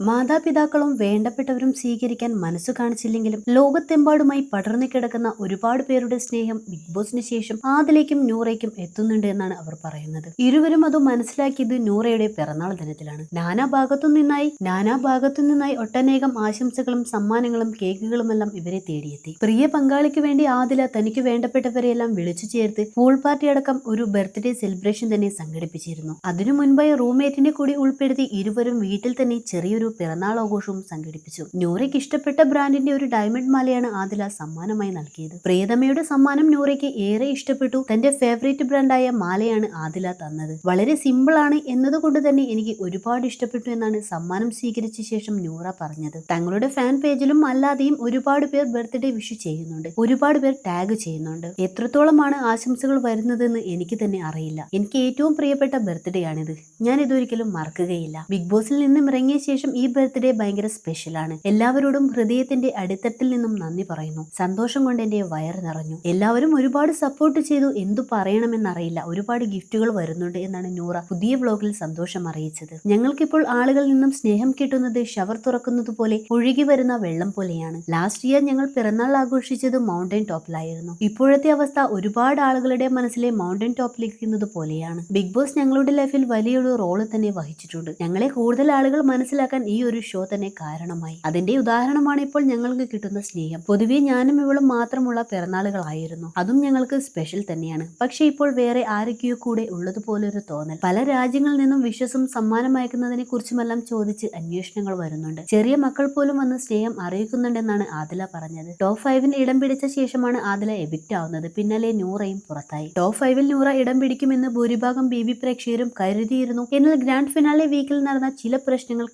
മാതാപിതാക്കളും വേണ്ടപ്പെട്ടവരും സ്വീകരിക്കാൻ മനസ്സു കാണിച്ചില്ലെങ്കിലും ലോകത്തെമ്പാടുമായി പടർന്നു കിടക്കുന്ന ഒരുപാട് പേരുടെ സ്നേഹം ബിഗ് ബോസിന് ശേഷം ആദിലേക്കും നൂറയ്ക്കും എത്തുന്നുണ്ട് എന്നാണ് അവർ പറയുന്നത്. ഇരുവരും അത് മനസ്സിലാക്കിയത് നൂറയുടെ പിറന്നാൾ ദിനത്തിലാണ്. നാനാ ഭാഗത്തു നിന്നായി നാനാ ഭാഗത്തു നിന്നായി ഒട്ടനേകം ആശംസകളും സമ്മാനങ്ങളും കേക്കുകളുമെല്ലാം ഇവരെ തേടിയെത്തി. പ്രിയ പങ്കാളിക്ക് വേണ്ടി ആദില തനിക്ക് വേണ്ടപ്പെട്ടവരെയെല്ലാം വിളിച്ചു ചേർത്ത് പൂൾ പാർട്ടി അടക്കം ഒരു ബർത്ത്ഡേ സെലിബ്രേഷൻ തന്നെ സംഘടിപ്പിച്ചിരുന്നു. അതിനു മുൻപായി റൂംമേറ്റിനെ കൂടി ഉൾപ്പെടുത്തി ഇരുവരും വീട്ടിൽ തന്നെ ചെറിയൊരു പിറന്നാൾ ആഘോഷവും സംഘടിപ്പിച്ചു. നൂറയ്ക്ക് ഇഷ്ടപ്പെട്ട ബ്രാൻഡിന്റെ ഒരു ഡയമണ്ട് മാലയാണ് ആദില സമ്മാനമായി നൽകിയത്. പ്രിയതമയുടെ സമ്മാനം നൂറയ്ക്ക് ഏറെ ഇഷ്ടപ്പെട്ടു. തന്റെ ഫേവറേറ്റ് ബ്രാൻഡായ മാലയാണ് ആദില തന്നത്. വളരെ സിമ്പിൾ ആണ് എന്നതുകൊണ്ട് തന്നെ എനിക്ക് ഒരുപാട് ഇഷ്ടപ്പെട്ടു എന്നാണ് സമ്മാനം സ്വീകരിച്ച ശേഷം നൂറ പറഞ്ഞത്. തങ്ങളുടെ ഫാൻ പേജിലും അല്ലാതെയും ഒരുപാട് പേർ ബർത്ത്ഡേ വിഷ് ചെയ്യുന്നുണ്ട്. ഒരുപാട് പേർ ടാഗ് ചെയ്യുന്നുണ്ട്. എത്രത്തോളമാണ് ആശംസകൾ വരുന്നതെന്ന് എനിക്ക് തന്നെ അറിയില്ല. എനിക്ക് ഏറ്റവും പ്രിയപ്പെട്ട ബർത്ത്ഡേ ആണിത്. ഞാൻ ഇതൊരിക്കലും മറക്കുകയില്ല. ബിഗ് ബോസിൽ നിന്നും ഇറങ്ങിയ ശേഷം ഈ ബർത്ത്ഡേ ഭയങ്കര സ്പെഷ്യലാണ് എല്ലാവരോടും ഹൃദയത്തിന്റെ അടിത്തട്ടിൽ നിന്നും നന്ദി പറയുന്നു. സന്തോഷം കൊണ്ട് എന്റെ വയറ് നിറഞ്ഞു. എല്ലാവരും ഒരുപാട് സപ്പോർട്ട് ചെയ്തു. എന്തു പറയണമെന്നറിയില്ല. ഒരുപാട് ഗിഫ്റ്റുകൾ വരുന്നുണ്ട് എന്നാണ് നൂറ പുതിയ വ്ലോഗിൽ സന്തോഷം അറിയിച്ചത്. ഞങ്ങൾക്കിപ്പോൾ ആളുകളിൽ നിന്നും സ്നേഹം കിട്ടുന്നത് ഷവർ തുറക്കുന്നത് പോലെ ഒഴുകി വരുന്ന വെള്ളം പോലെയാണ്. ലാസ്റ്റ് ഇയർ ഞങ്ങൾ പിറന്നാൾ ആഘോഷിച്ചത് മൗണ്ടൻ ടോപ്പിലായിരുന്നു ഇപ്പോഴത്തെ അവസ്ഥ ഒരുപാട് ആളുകളുടെ മനസ്സിലെ മൗണ്ടൻ ടോപ്പിലിരിക്കുന്നത് പോലെയാണ്. ബിഗ് ബോസ് ഞങ്ങളുടെ ലൈഫിൽ വലിയൊരു റോൾ തന്നെ വഹിച്ചിട്ടുണ്ട്. ഞങ്ങളെ കൂടുതൽ ആളുകൾ മനസ്സിലാക്കാൻ ഈ ഒരു ഷോ തന്നെ കാരണമായി. അതിന്റെ ഉദാഹരണമാണ് ഇപ്പോൾ ഞങ്ങൾക്ക് കിട്ടുന്ന സ്നേഹം. പൊതുവെ ഞാനും ഇവളും മാത്രമുള്ള പിറന്നാളുകളായിരുന്നു. അതും ഞങ്ങൾക്ക് സ്പെഷ്യൽ തന്നെയാണ്. പക്ഷെ ഇപ്പോൾ വേറെ ആരൊക്കെയോ കൂടെ ഉള്ളതുപോലൊരു തോന്നൽ. പല രാജ്യങ്ങളിൽ നിന്നും വിശ്വസും സമ്മാനം അയക്കുന്നതിനെ കുറിച്ചുമെല്ലാം ചോദിച്ച് അന്വേഷണങ്ങൾ വരുന്നുണ്ട്. ചെറിയ മക്കൾ പോലും വന്ന് സ്നേഹം അറിയിക്കുന്നുണ്ടെന്നാണ് ആദില പറഞ്ഞത്. ടോപ്പ് ഫൈവിന് ഇടം പിടിച്ച ശേഷമാണ് ആദില എവിക്റ്റ് ആവുന്നത്. പിന്നാലെ നൂറയും പുറത്തായി. ടോപ്പ് ഫൈവിൽ നൂറ ഇടം പിടിക്കുമെന്ന് ഭൂരിഭാഗം ബി ബി പ്രേക്ഷകരും കരുതിയിരുന്നു. എന്നാൽ ഗ്രാൻഡ് ഫിനാലെ വീക്കിൽ നടന്ന ചില പ്രശ്നങ്ങൾ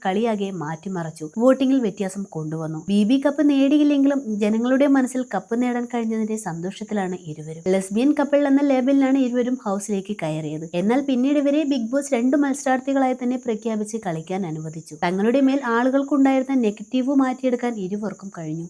കളിയാകെ മാറ്റിമറച്ചു. വോട്ടിംഗിൽ വ്യത്യാസം കൊണ്ടുവന്നു. ബി ബി കപ്പ് നേടിയില്ലെങ്കിലും ജനങ്ങളുടെ മനസ്സിൽ കപ്പ് നേടാൻ കഴിഞ്ഞതിന്റെ സന്തോഷത്തിലാണ് ഇരുവരും. ലെസ്ബിയൻ കപ്പിൾ എന്ന ലേബലിലാണ് ഇരുവരും ഹൗസിലേക്ക് കയറിയത്. എന്നാൽ പിന്നീട് ഇവരെ ബിഗ് ബോസ് രണ്ട് മത്സരാർത്ഥികളായി തന്നെ പ്രഖ്യാപിച്ച് കളിക്കാൻ അനുവദിച്ചു. തങ്ങളുടെ മേൽ ആളുകൾക്കുണ്ടായിരുന്ന നെഗറ്റീവ് മാറ്റിയെടുക്കാൻ ഇരുവർക്കും കഴിഞ്ഞു.